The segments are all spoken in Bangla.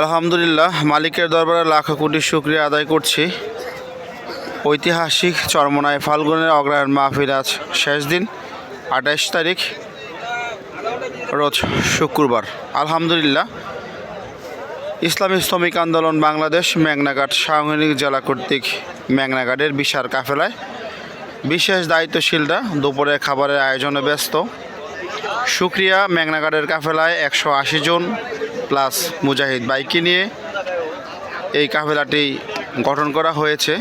আলহামদুলিল্লাহ, মালিকের দরবারে লাখ কোটি শুক্রিয়া আদায় করছি। ঐতিহাসিক চরমনায় ফাল্গুনের অগ্রহায়ণ মাহফিল আজ শেষ দিন আঠাশ তারিখ, রোজ শুক্রবার। আলহামদুলিল্লাহ, ইসলামী শ্রমিক আন্দোলন বাংলাদেশ মেঘনাঘাট সাংগঠনিক জেলা কর্তৃক মেঘনাঘাটের বিশাল কাফেলায় বিশেষ দায়িত্বশীলরা দুপুরে খাবারের আয়োজনে ব্যস্ত। সুক্রিয়া মেঘনাঘাটের কাফেলায় একশো আশি জন প্লাস মুজাহিদ বাইকে নিয়ে এই কাফেলাটি গঠন করা হয়েছে।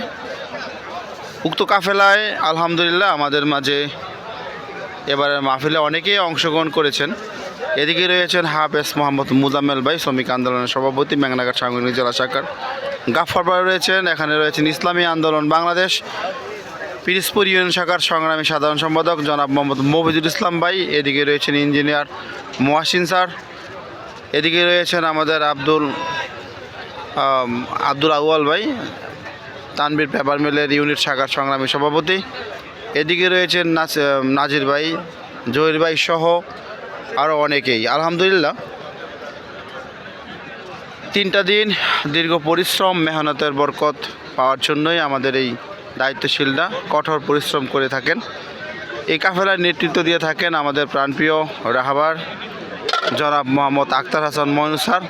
উক্ত কাফেলায় আলহামদুলিল্লাহ আমাদের মাঝে এবারের মাহফিলে অনেকেই অংশগ্রহণ করেছেন। এদিকে রয়েছেন হাফেজ মোহাম্মদ মুজাম্মেল ভাই, শ্রমিক আন্দোলনের সভাপতি, মেঘনাঘাট সাংগঠনিক জেলা শাখার গাফফার ভাই রয়েছেন। এখানে রয়েছেন ইসলামী আন্দোলন বাংলাদেশ পিরিসপুর ইউনিয়ন শাখার সংগ্রামী সাধারণ সম্পাদক জনাব মোহাম্মদ মফিজুল ইসলাম ভাই। এদিকে রয়েছেন ইঞ্জিনিয়ার মোয়াসিন স্যার এদিকে রয়েছেন আমাদের আব্দুল আব্দুল আউয়াল ভাই তানবীর পেপার মিলের ইউনিট শাখার সংগ্রামী সভাপতি। এদিকে রয়েছেন নাস- নাজির ভাই, জহির ভাই সহ আরও অনেকেই। আলহামদুলিল্লাহ। তিনটা দিন দীর্ঘ পরিশ্রম, মেহনতের বরকত পাওয়ার জন্যই আমাদের এই দায়িত্বশীলরা কঠোর পরিশ্রম করে থাকেন। এই কাফেলার নেতৃত্ব দিয়ে থাকেন আমাদের প্রাণপ্রিয় রাহাবার। জনাব মোহাম্মদ আক্তার হাসান ময়নু স্যার।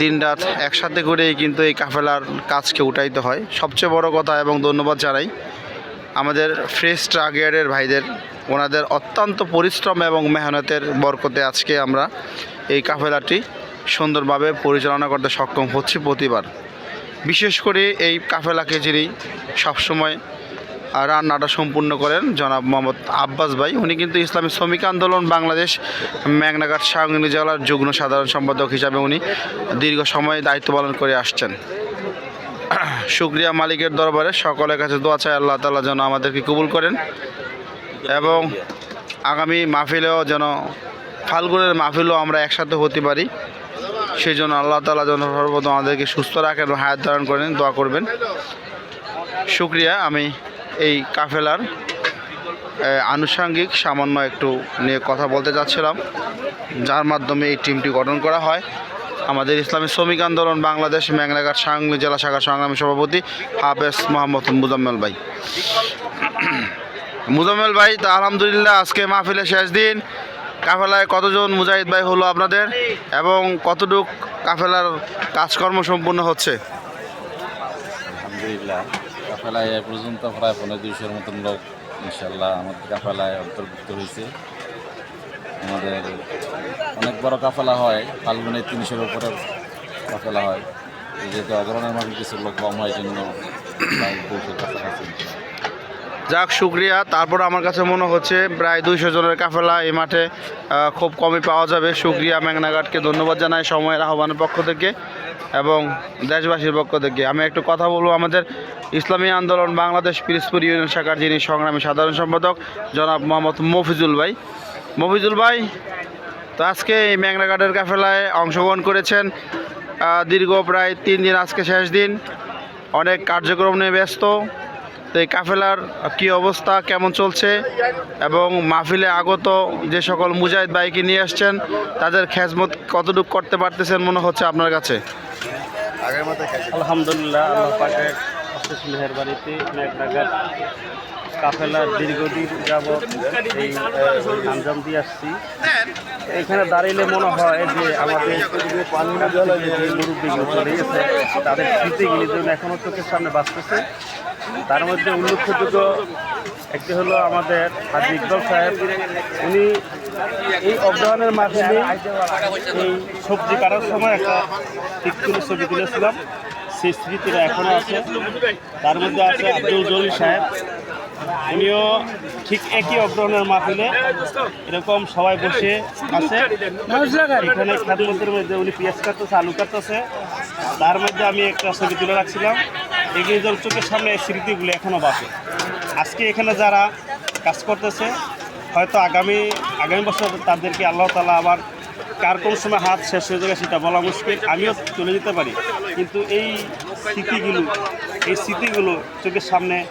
দিনরাত একসাথে করেই কিন্তু এই কাফেলার কাজকে উঠাইতে হয়। সবচেয়ে বড় কথা এবং ধন্যবাদ জানাই আমাদের ফ্রেশ ট্রাগিয়ারের ভাইদের। ওনাদের অত্যন্ত পরিশ্রম এবং মেহনতের বরকতে আজকে আমরা এই কাফেলাটি সুন্দরভাবে পরিচালনা করতে সক্ষম হচ্ছি প্রতিবার। বিশেষ করে এই কাফেলাকে যিনি সবসময় রান্নাটা সম্পূর্ণ করেন জনাব মোহাম্মদ আব্বাস ভাই। উনি কিন্তু ইসলামী শ্রমিক আন্দোলন, বাংলাদেশ মেঘনাঘাট সাংগঠনিক জেলার যুগ্ম সাধারণ সম্পাদক হিসাবে উনি দীর্ঘ সময় দায়িত্ব পালন করে আসছেন। শুক্রিয়া মালিকের দরবারে, সকলের কাছে দোয়া চাই, আল্লাহ তালা যেন আমাদেরকে কবুল করেন এবং আগামী মাহফিলেও যেন, ফাল্গুনের মাহফিলেও আমরা একসাথে হতে পারি। সেই জন্য আল্লাহ তালা যেন সর্বপ্রথম আমাদেরকে সুস্থ রাখেন হায়াত ধারণ করেন, দোয়া করবেন। শুক্রিয়া, আমি এই কাফেলার আনুষঙ্গিক সামান্য একটু নিয়ে কথা বলতে চাচ্ছিলাম যার মাধ্যমে এই টিমটি গঠন করা হয়। আমাদের ইসলামী শ্রমিক আন্দোলন বাংলাদেশ মেঘনাঘাট সাংলি জেলা শাখার সংগ্রামী সভাপতি হাফেজ মোহাম্মদ মুজাম্মেল ভাই। মুজাম্মেল ভাই, তা আলহামদুলিল্লাহ আজকে মাহফিলের শেষ দিন। কাফেলায় কতজন মুজাহিদ ভাই হলো আপনাদের? এবং কতটুক কাফেলার কাজকর্ম সম্পূর্ণ হচ্ছে? আলহামদুলিল্লাহ। কাফেলায় এ পর্যন্ত প্রায় পনেরো দুইশোর মতন লোক ইনশাল্লাহ আমাদের কাফেলায় অন্তর্ভুক্ত হয়েছে। আমাদের অনেক বড় কাফেলা হয় ফাল্গুনে তিনশোর উপরে কাফেলা হয়। যেহেতু অগ্রহণের মাঝে কিছু লোক কম হয় জন্য যাক, শুক্রিয়া। তারপর আমার কাছে মনে হচ্ছে প্রায় দুইশো জনের কাফেলা এই মাঠে খুব কমই পাওয়া যাবে। শুক্রিয়া মেঘনাঘাটকে ধন্যবাদ জানাই সময়ের আহ্বানের পক্ষ থেকে। এবং দেশবাসীর পক্ষ থেকে। আমি একটু কথা বলব আমাদের ইসলামী আন্দোলন, বাংলাদেশ পিরিসপুর ইউনিয়ন শাখার যিনি সংগ্রামী সাধারণ সম্পাদক, জনাব মোহাম্মদ মফিজুল ভাই। মফিজুল ভাই, তো আজকে এই মেঘনাঘাটের কাফেলায় অংশগ্রহণ করেছেন দীর্ঘ প্রায় তিন দিন, আজকে শেষ দিন। অনেক কার্যক্রম নিয়ে ব্যস্ত। তো এই কাফেলার কি অবস্থা, কেমন চলছে? এবং মাহফিলে আগত যে সকল মুজাহিদ বাইকে নিয়ে আসছেন, তাদের খেজমত কতটুকু করতে পারতেছেন মনে হচ্ছে আপনার কাছে? আলহামদুলিল্লাহ, আল্লাহ পাকের অশেষ মেহরবানিতে মেঘনাঘাট কাফেলা দীর্ঘদিন যাবৎ এই আঞ্জাম দিয়ে আসছি। এখানে দাঁড়িয়ে মনে হয় যে আমাদের মুরব্বীগুলো চলে গেছে, তাদের স্মৃতিগুলি যেন এখনও চোখের সামনে বাঁচতেছে। তার মধ্যে উল্লেখযোগ্য একটি হলো আমাদের হাজি ইকবাল সাহেব। উনি এই অগ্রহণের মাধ্যমে এই সবজি কাটার সময় একটা টিকটুলি ছবি তুলেছিলাম। সেই স্মৃতিটা এখনও আছে। তার মধ্যে আছে আব্দুল জলিল সাহেব। উনিও ঠিক একই অগ্রহণের মাহফিলে এরকম সবাই বসে আছে। এখানে খাদমতের মধ্যে উনি পেঁয়াজ কাটতেছে, আলু কাটতেছে। তার মধ্যে আমি একটা ছবি তুলে রাখছিলাম। এগিয়ে চোখের সামনে স্মৃতিগুলো এখনও বাঁচে আজকে এখানে যারা কাজ করতেছে, হয়তো আগামী আগামী বছর তাদেরকে আল্লাহ তালা আবার কার কোন সময় হাত শেষ হয়ে যাবে সেটা বলা মুশকিল, আমিও চলে যেতে পারি। কিন্তু এই স্মৃতিগুলো এই স্মৃতিগুলো চোখের সামনে,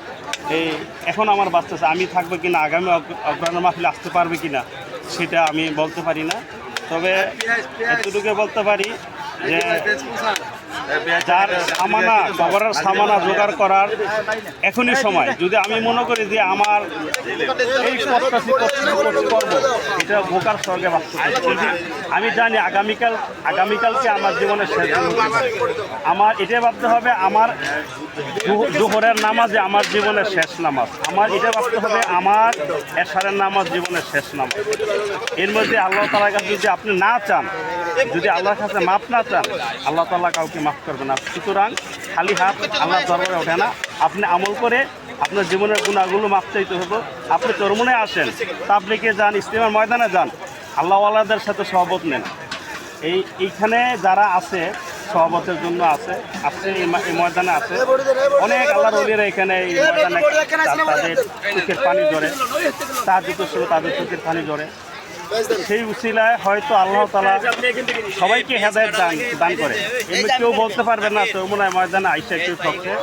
এই এখন আমার বাচ্চাছে আমি থাকব কিনা, আগামী অগ- অগ্রহণ মাহফিলে আসতে পারবে কিনা, সেটা আমি বলতে পারি না। তবে এতটুকু বলতে পারি যে যার সামানা কবরের সামানা জোগাড় করার এখনই সময়। যদি আমি মনে করি যে আমার এই করব, এটা বোকার স্বর্গে বাস আমি জানি আগামীকাল, আগামীকালকে আমার জীবনের শেষ আমার এটা ভাবতে হবে, আমার জোহরের নামাজে আমার জীবনের শেষ নামাজ। আমার এটা ভাবতে হবে, আমার এশারের নামাজ জীবনের শেষ নামাজ। এর মধ্যে আল্লাহ তালার কাছে যদি আপনি না চান, যদি আল্লাহর কাছে মাপ না চান, আল্লাহ তাল্লাহ কাউকে মাফ করবে না। সুতরাং খালি হাত আল্লাহ দরবারে ওঠে না। আপনি আমল করে আপনার জীবনের গুণাগুলো মাপ চাইতে হবে আপনি চরমনে আসেন তাবলিকে যান ইসলামের ময়দানে যান। আল্লাহওয়ালাদের সাথে সহবত নেন। এই এইখানে যারা আছে সহবতের জন্য আছে আছে এই ময়দানে আছে। অনেক আল্লাহ অলিরা এখানে এই ময়দানে তাদের চোখের পানি ঝরে। তার দুটো ছিল তাদের চোখের পানি ঝরে। সেই উসিলায় হয়তো আল্লাহ তালা সবাইকে হেদায়ত দান দান করে। এমনি কেউ বলতে পারবে না তো মনে হয় ময়দানে আইসা কেউ পক্ষে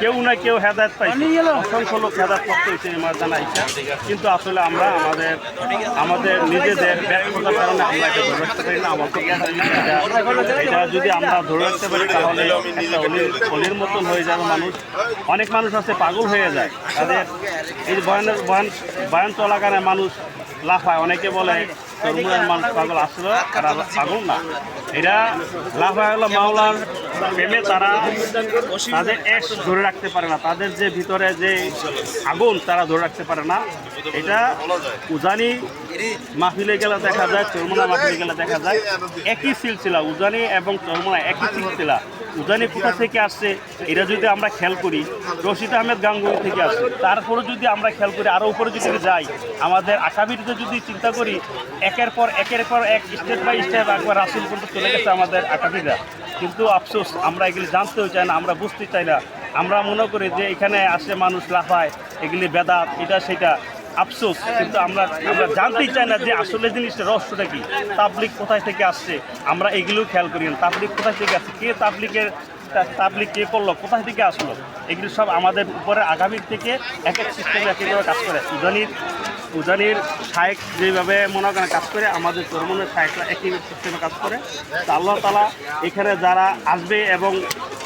কেউ না কেউ হেদায়ত পাইছে। অসংখ্য লোক হেদায়ত প্রাপ্ত হয়েছে এই ময়দানে আইসা। কিন্তু আসলে আমরা আমাদের আমাদের নিজেদের ব্যর্থতার কারণে আমরা এটা ধরে রাখতে পারি না, আমার এটা যদি আমরা ধরে রাখতে পারি, তাহলে অলির মতন হয়ে যাবে মানুষ। অনেক মানুষ আছে, পাগল হয়ে যায়। তাদের এই বয়ানের বয়ান বয়ান চলাকালে মানুষ লাফায়। অনেকে বলে তরমুজের মানুষ পাগল আসলে তারা পাগল না। এরা লাফায় হলো মাওলার প্রেমে তারা তাদের এক্স ধরে রাখতে পারে না। তাদের যে ভিতরে যে আগুন, তারা ধরে রাখতে পারে না। এটা উজানি মাহফিলে গেলে দেখা যায় চরমুনা মাহফিলে গেলে দেখা যায়, একই সিলসিলা, উজানি এবং চরমুনা একই সিলসিলা। উজানি কোথা থেকে আসছে, এটা যদি আমরা খেয়াল করি, রশিদ আহমেদ গাঙ্গুলি থেকে আসছে। তারপরে যদি আমরা খেয়াল করি, আরও উপরে যদি যাই, আমাদের আকাবিরিতে যদি চিন্তা করি, একের পর একের পর এক, স্টেপ বাই স্টেপ একবার রাসুল পর্যন্ত চলে গেছে আমাদের আকাবিরা কিন্তু আফসোস, আমরা এগুলি জানতেও চাই না, আমরা বুঝতে চাই না। আমরা মনে করি যে এখানে আসে মানুষ লাফায়, এগুলি বেদাত, এটা সেটা। আফসোস, কিন্তু আমরা আমরা জানতেই চাই না যে আসলে জিনিসটা রহস্যটা কি। তাবলিক কোথায় থেকে আসছে? আমরা এগুলো খেয়াল করি না। তাবলিক কোথায় থেকে আসছে? কে তাবলিকের তাবলিক কে করল? কোথায় থেকে আসলো? এগুলো সব আমাদের উপরে আগামীর থেকে এক এক সিস্টেমে এক একভাবে কাজ করে। উজানির উজানির শায়েক যেভাবে মনে করেন কাজ করে, আমাদের তরমুনের শায়েকরা একই সিস্টেমে কাজ করে। তা আল্লাহ তালা এখানে যারা আসবে এবং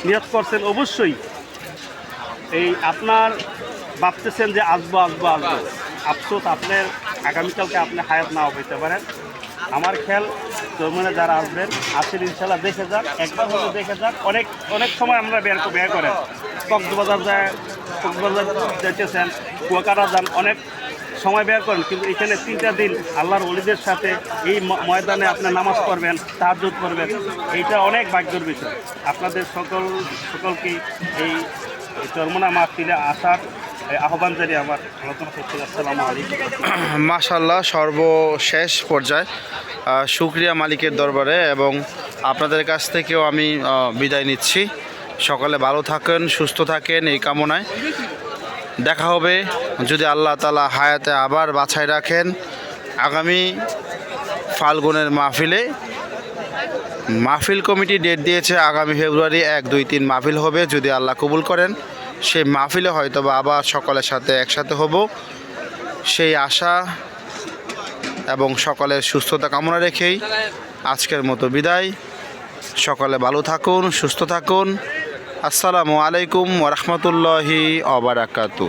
নিয়ত করছেন, অবশ্যই এই আপনার ভাবতেছেন যে আসব আসব আসব। আফসোস আপনার আগামীকালকে আপনি হায়াত নাও পেতে পারেন। আমার খেয়াল জন্মনে যারা আসবেন, আসেন ইনশাল্লাহ দেখে যান, একবার হলে দেখে যান। অনেক অনেক সময় আমরা বের বের করেন। কক্সবাজার যায়, কক্সবাজার যেতেছেন কুয়াকাটা যান, অনেক সময় বের করেন, কিন্তু এখানে তিনটা দিন আল্লাহর অলিদের সাথে এই ময়দানে আপনি নামাজ পড়বেন তাহাজুদ করবেন। এইটা অনেক ভাগ্যের বিষয়। আপনাদের সকল, সকলকে এই চরমনা মাহফিলে আসার আহ্বান আমার মাশাল্লাহ সর্বশেষ পর্যায়ে শুক্রিয়া মালিকের দরবারে এবং আপনাদের কাছ থেকেও আমি বিদায় নিচ্ছি। সকালে ভালো থাকেন, সুস্থ থাকেন এই কামনায়। দেখা হবে, যদি আল্লাহ তালা হায়াতে আবার বাছাই রাখেন। আগামী ফাল্গুনের মাহফিলে, মাহফিল কমিটি ডেট দিয়েছে আগামী ফেব্রুয়ারি এক দুই তিন মাহফিল হবে, যদি আল্লাহ কবুল করেন। সেই মাহফিলে হয়তো বা আবার সকলের সাথে একসাথে হব। সেই আশা এবং সকলের সুস্থতা কামনা রেখেই আজকের মতো বিদায়। সকলে ভালো থাকুন, সুস্থ থাকুন। আসসালামু আলাইকুম ওরহমতুল্লাহি অবরাকাতু